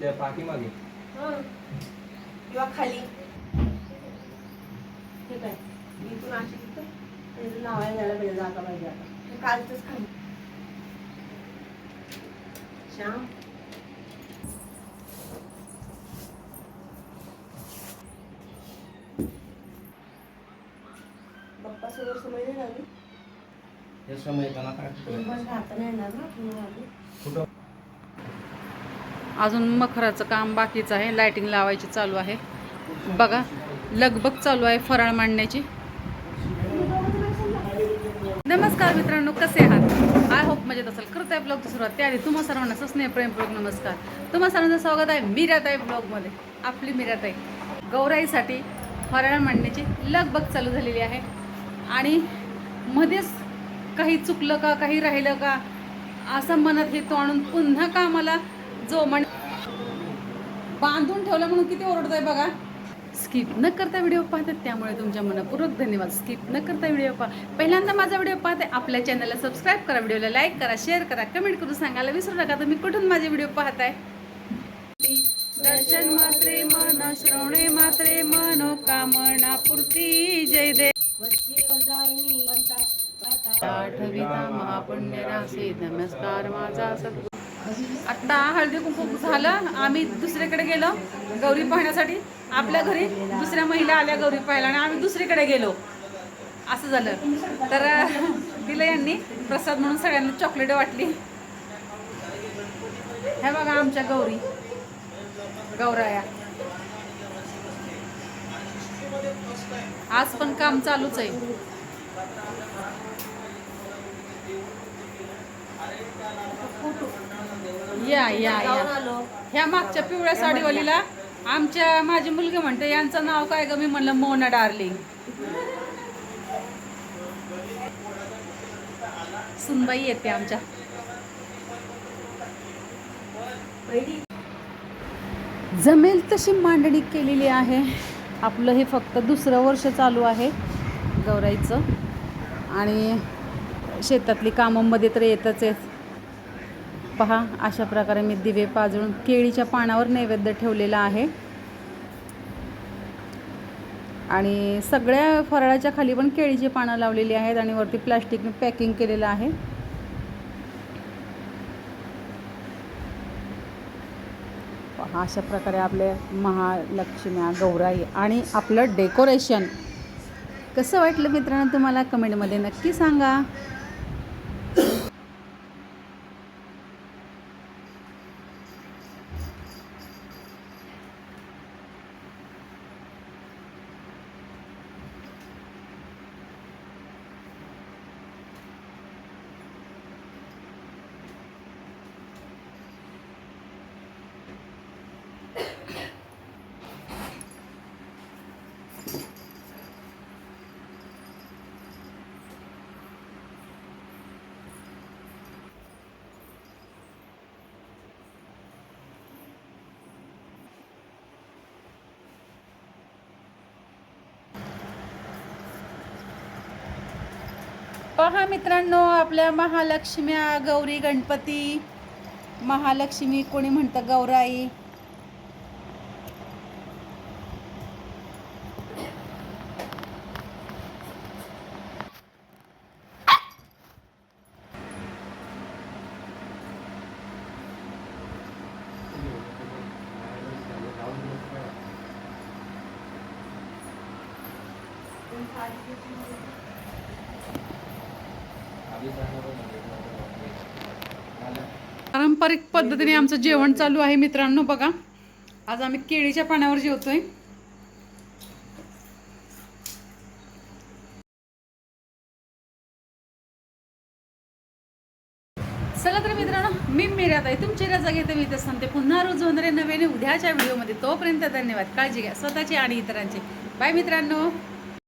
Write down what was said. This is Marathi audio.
त्या पाठीमागे किंवा खाली. ठीक आहे. इथून अशी जायला पाहिजे पाहिजे आता. कालचंच खाली श्याम. बाप्पा समजले ना हे समय कुठं? अजून मखराचं काम बाकीचं आहे. लायटिंग लावायची चालू आहे. बघा लगबग चालू आहे फराळ मांडण्याची. नमस्कार मित्रांनो कसे आहात? आय होप मजेत असेल. करत आहे ब्लॉगची सुरुवात. त्याआधी तुम्हा सर्वांना प्रेम प्रेमपूर्वक नमस्कार. तुम्हा सर्वांचं स्वागत आहे मीराताई ब्लॉगमध्ये. आपली मीराताई गौराईसाठी फराळ मांडण्याची लगबग चालू झालेली आहे. आणि मध्येच काही चुकलं का काही राहिलं का असं मनात हे तो आणून पुन्हा का मला जो म्हण बांधून ठेवलं म्हणून किती ओरडत आहे बघा. स्किप न करता व्हिडिओ पाहतात त्यामुळे तुमच्या मनपूर्वक धन्यवाद. स्किप न करता व्हिडिओ पहा. पहिल्यांदा माझा व्हिडिओ पाहते आपल्या चॅनलला सबस्क्राईब करा व्हिडिओला लाईक करा शेअर करा कमेंट करून सांगायला विसरू नका. तुम्ही कुठून माझे व्हिडिओ पाहताय? दर्शन मात्रे मन श्रवणे मात्रे मनोकामना पूर्ती जय देव आठविता महापुण्य रासे नमस्कार माझा सद्गुरू. आत्ता हळदी कुंकू झालं आम्ही दुसरीकडे गेलो गौरी पाहण्यासाठी. आपल्या घरी दुसऱ्या महिला आल्या गौरी पाहायला आणि आम्ही दुसरीकडे गेलो. असं झालं. तर दिलं यांनी प्रसाद म्हणून सगळ्यांना चॉकलेट वाटली. हे बघा आमच्या गौरी. गौराया. आज पण काम चालूच आहे. या या या. ह्या मागच्या पिवळ्या साडीवालीला आमच्या माझी मुलगी म्हणते यांचं नाव काय ग? मी म्हणलं मोना डार्लिंग. सुनबाई येते आमच्या. जमेल तशी मांडणी केलेली आहे. आपलं हे फक्त दुसरं वर्ष चालू आहे गौराईचं. आणि शेतातली कामांमध्ये तर येतच आहेत. पहा अशा प्रकारे मी दिवे पाजळून केळीच्या पानावर नैवेद्य ठेवलेला आहे. आणि सगळ्या फराळाच्या खाली पण केळीची पानं लावलेली आहेत आणि वरती प्लॅस्टिकने पॅकिंग केलेलं आहे. पहा अशा प्रकारे आपले महालक्ष्म्या गौराई आणि आपलं डेकोरेशन कसं वाटलं मित्रांनो तुम्हाला? कमेंटमध्ये नक्की सांगा. पहा मित्रांनो आपल्या महालक्ष्म्या गौरी गणपती. महालक्ष्मी कोणी म्हणतं? गौराई. पारंपरिक पद्धतीने आमचं जेवण चालू आहे मित्रांनो बघा. आज आम्ही केळीच्या पाण्यावर जेवतोय. चला तर मित्रांनो मी मिरात आहे तुमची रजा घेते मी इथे सांगते पुन्हा रोज होणारे नव्याने उद्याच्या व्हिडिओमध्ये तोपर्यंत धन्यवाद. काळजी घ्या स्वतःची आणि इतरांची. बाय मित्रांनो.